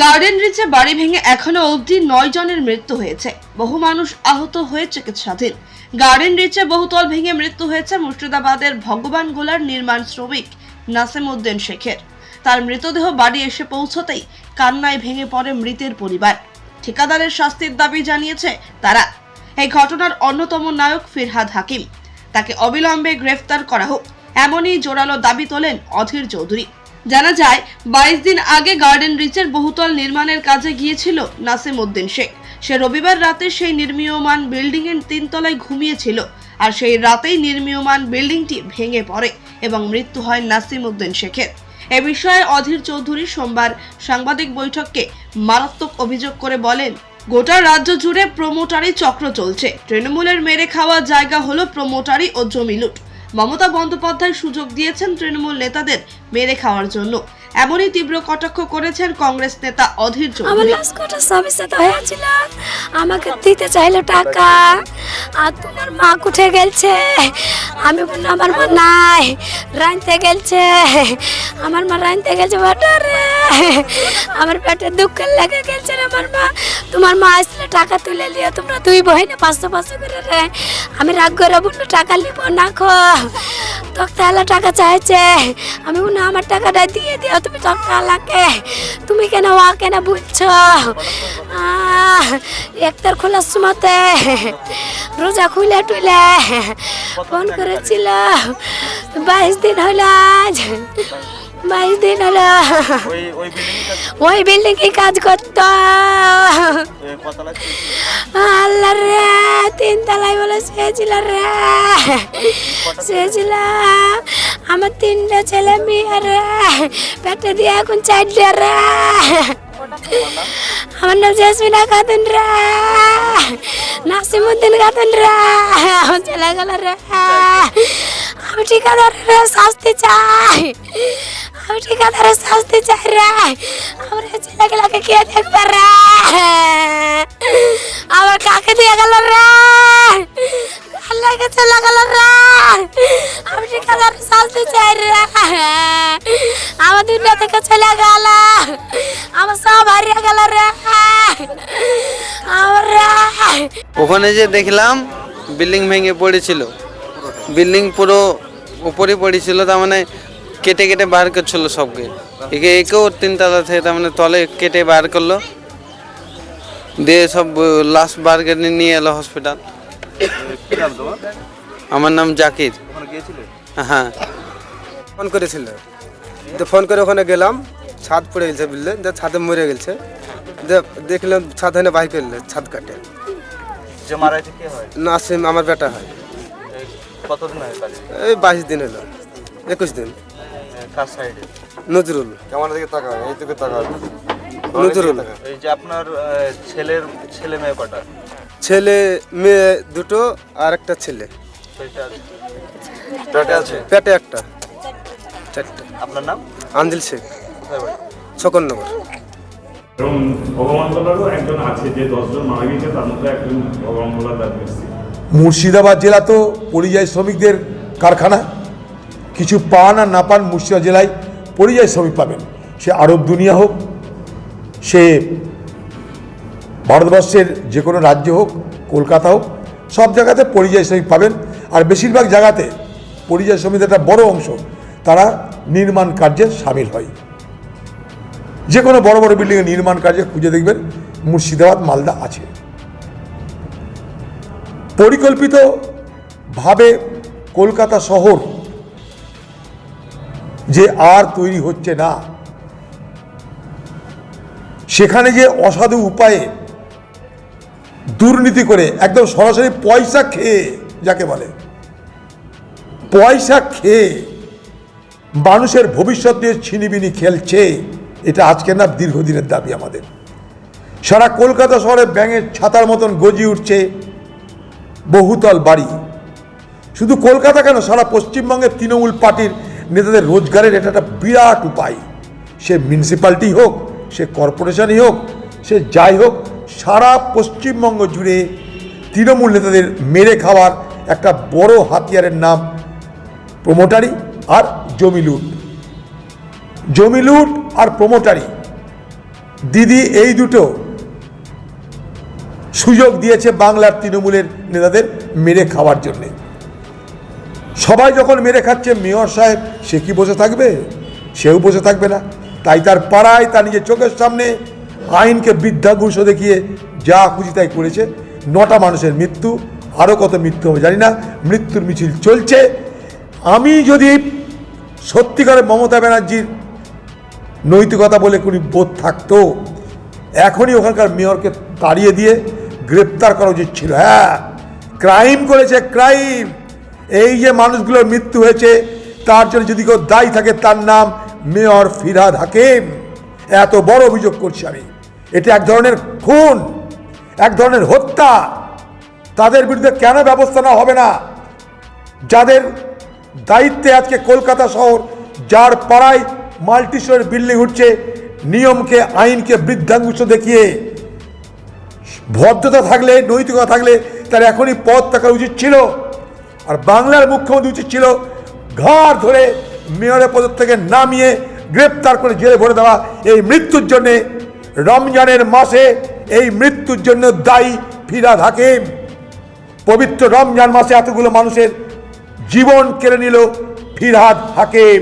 Garden রিচে বাড়ি ভেঙে এখনও অবধি নয় জনের মৃত্যু হয়েছে। বহু মানুষ আহত হয়ে চিকিৎসাধীন। গার্ডেন রিচে বহুতল ভেঙে মৃত্যু হয়েছে মুর্শিদাবাদের ভগবান গোলার নির্মাণ শ্রমিক নাসিম উদ্দিন শেখের। তার মৃতদেহ বাড়ি এসে পৌঁছতেই কান্নায় ভেঙে পড়ে মৃতের পরিবার। ঠিকাদারের শাস্তির দাবি জানিয়েছে তারা। এই ঘটনার অন্যতম নায়ক ফিরহাদ হাকিম। তাকে অবিলম্বে গ্রেফতার করা হোক। এমনই জোরালো দাবি তোলেন অধীর চৌধুরী। জানা যায়, বাইশ দিন আগে গার্ডেন রিচের বহুতল নির্মাণের কাজে গিয়েছিল নাসিম উদ্দিন শেখ। সে রবিবার রাতে সেই নির্মীয়মান বিল্ডিং এর তিনতলায় ঘুমিয়েছিল আর সেই রাতেই নির্মীয়মান বিল্ডিংটি ভেঙে পড়ে এবং মৃত্যু হয় নাসিম উদ্দিন শেখের। এ বিষয়ে অধীর চৌধুরী সোমবার সাংবাদিক বৈঠককে মারাত্মক অভিযোগ করে বলেন, গোটা রাজ্য জুড়ে প্রমোটারি চক্র চলছে। তৃণমূলের মেরে খাওয়া জায়গা হলো প্রমোটারি ও জমি লুট। মমতা বন্দ্যোপাধ্যায় সুযোগ দিয়েছেন তৃণমূল নেতাদের মেরে খাওয়ার জন্য। এমনই তীব্র কটাক্ষ করেছেন কংগ্রেস নেতা অধীর চৌধুরী। হয়েছিল আমাকে দিতে চাইলো টাকা। আর তোমার মা উঠে গেছে আমি বললাম, আমার মা নাই। রাঁধতে গেছে আমার মা রাঁধতে গেছে বাটারে আমার পেটে দুঃখ লেগে গেছে আমার মা। তোমার মা আসলে টাকা তুলে নিয়ে তোমরা দুই বহিনে পাঁচশো পাঁচশো করে রে। আমি রাগ করে বলল টাকা নিব না খো তক্তালা টাকা চাইছে। আমি বললাম আমার টাকাটা দিয়ে দিও তুমি তক্তালাকে তুমি কেন ওয়া কেন বুঝছ আহ, একটার খোলার সময়তে রোজা খুলে টুলে ফোন করেছিল বাইশ দিন হলো আজ। বাইশ দিন হলো ওই বিল্ডিং এ কাজ করতো? আল্লাহ রে তিন তলায় বলে শুয়েছিল রে। শুয়েছিল আমার তিনটা ছেলে মেয়ে রে। পেটে দিয়ে এখন চারটে রে। আমার নাম? জেসমিনা খাতুন রে। নাসিমুদ্দিন খাতুন রে। আমার ছেলে গেল রে। আমি ঠিকাদারের শাস্তি চাই। আমি ঠিকাদারের শাস্তি চাই রে। আমার ছেলেগুলোকে কে দেখবে রে? আমার কাকে দিয়ে গেল রে? আমি চাই আমার আমার সব আমার ওখানে যে দেখলাম বিল্ডিং ভেঙে পড়েছিল। বিল্ডিং পুরো উপরে পড়েছিল, তার মানে কেটে কেটে বার করছিল সবকে। একে একেও তিনতলা থেকে তার মানে তলে কেটে বার করল। দিয়ে সব লাস্ট বার কেটে নিয়ে এলো হসপিটাল আমার নাম জাকির। হ্যাঁ। ফোন করেছিল। তো ফোন করে ওখানে গেলাম ছাদ পড়ে গেছে বুঝলে? যে ছাদে মরে গেছে। যে দেখলাম ছাদ হয় না বাই ফেললে ছাদ কাটে। হয়? নাসিম আমার বেটা হয়। কতদিন হয় এই বাইশ দিন হলো। একুশ দিন। কার সাইডে নজরুল। আমার দিকে তাকা এই দিকে তাকা নজরুল। এই যে আপনার ছেলের ছেলে মেয়ে কটা? ছেলে মেয়ে দুটো আর একটা ছেলে। পেটে আছে? পেটে একটা। চারটা। আপনার নাম? আঞ্জিল শেখ। কোথায় এবং ভগবান তোলারও একজন আছে যে দশজন মারা গিয়েছে তার মধ্যে একজন মুর্শিদাবাদ জেলা তো পরিযায়ী শ্রমিকদের কারখানা। কিছু পান আর না পান মুর্শিদাবাদ জেলায় পরিযায়ী শ্রমিক পাবেন। সে আরব দুনিয়া হোক, সে ভারতবর্ষের যে কোনো রাজ্য হোক, কলকাতা হোক, সব জায়গাতে পরিযায়ী শ্রমিক পাবেন। আর বেশিরভাগ জায়গাতে পরিযায়ী শ্রমিকদের একটা বড় অংশ, তারা নির্মাণ কার্যে সামিল হয়। যে কোনো বড় বড় বিল্ডিংয়ের নির্মাণ কার্যে খুঁজে দেখবেন, মুর্শিদাবাদ, মালদা আছে। পরিকল্পিতভাবে কলকাতা শহর যে আর তৈরি হচ্ছে না। সেখানে যে অসাধু উপায়ে দুর্নীতি করে একদম সরাসরি পয়সা খেয়ে, যাকে বলে, পয়সা খেয়ে মানুষের ভবিষ্যৎ নিয়ে ছিনিবিনি খেলছে, এটা আজকে না, দীর্ঘদিনের দাবি আমাদের। সারা কলকাতা শহরে ব্যাঙের ছাতার মতন গজিয়ে উঠছে, বহুতল বাড়ি। শুধু কলকাতা কেন, সারা পশ্চিমবঙ্গের তৃণমূল পার্টির নেতাদের রোজগারের এটা একটা বিরাট উপায়। সে মিউনিসিপ্যালিটি হোক, সে কর্পোরেশনই হোক, সে যাই হোক, সারা পশ্চিমবঙ্গ জুড়ে তৃণমূল নেতাদের মেরে খাওয়ার একটা বড় হাতিয়ারের নাম প্রমোটারি আর জমি লুট। জমি লুট আর প্রমোটারি দিদি এই দুটো সুযোগ দিয়েছে বাংলার তৃণমূলের নেতাদের মেরে খাওয়ার জন্যে। সবাই যখন মেরে খাচ্ছে মেয়র সাহেব, সে কি বসে থাকবে? সেও বসে থাকবে না। তাই তার পাড়ায় তার নিজের চোখের সামনে আইনকে বৃদ্ধাগুষ দেখিয়ে যা খুশি তাই করেছে। নটা মানুষের মৃত্যু আরও কত মৃত্যু হবে জানি না। মৃত্যুর মিছিল চলছে। আমি যদি সত্যিকারের মমতা ব্যানার্জির নৈতিকতা বলে কোনো বোধ থাকতো, এখনই ওখানকার মেয়রকে তাড়িয়ে দিয়ে গ্রেপ্তার করা উচিত ছিল। হ্যাঁ ক্রাইম করেছে, ক্রাইম। এই যে মানুষগুলোর মৃত্যু হয়েছে, তার জন্য যদি কেউ দায়ী থাকে, তার নাম মেয়র ফিরাদ হাকিম। এত বড় অভিযোগ করছি আমি। এটা এক ধরনের খুন, এক ধরনের হত্যা। তাদের বিরুদ্ধে কেন ব্যবস্থা নেওয়া হবে না? যাদের দায়িত্বে আজকে কলকাতা শহর, যার পাড়ায় মাল্টিস্টোরের বিল্ডিং উঠছে, নিয়মকে, আইনকে বৃদ্ধাঙ্গুষ্ঠ দেখিয়ে, ভদ্রতা থাকলে, নৈতিকতা থাকলে, তার এখনই পদ থাকা উচিত ছিল। আর বাংলার মুখ্যমন্ত্রী উচিত ছিল ঘর ধরে মেয়রের পদ থেকে নামিয়ে গ্রেপ্তার করে জেলে ভরে দেওয়া এই মৃত্যুর জন্যে রমজানের মাসে এই মৃত্যুর জন্য দায়ী ফিরাদ হাকিম। পবিত্র রমজান মাসে এতগুলো মানুষের জীবন কেড়ে নিল ফিরহাদ হাকিম।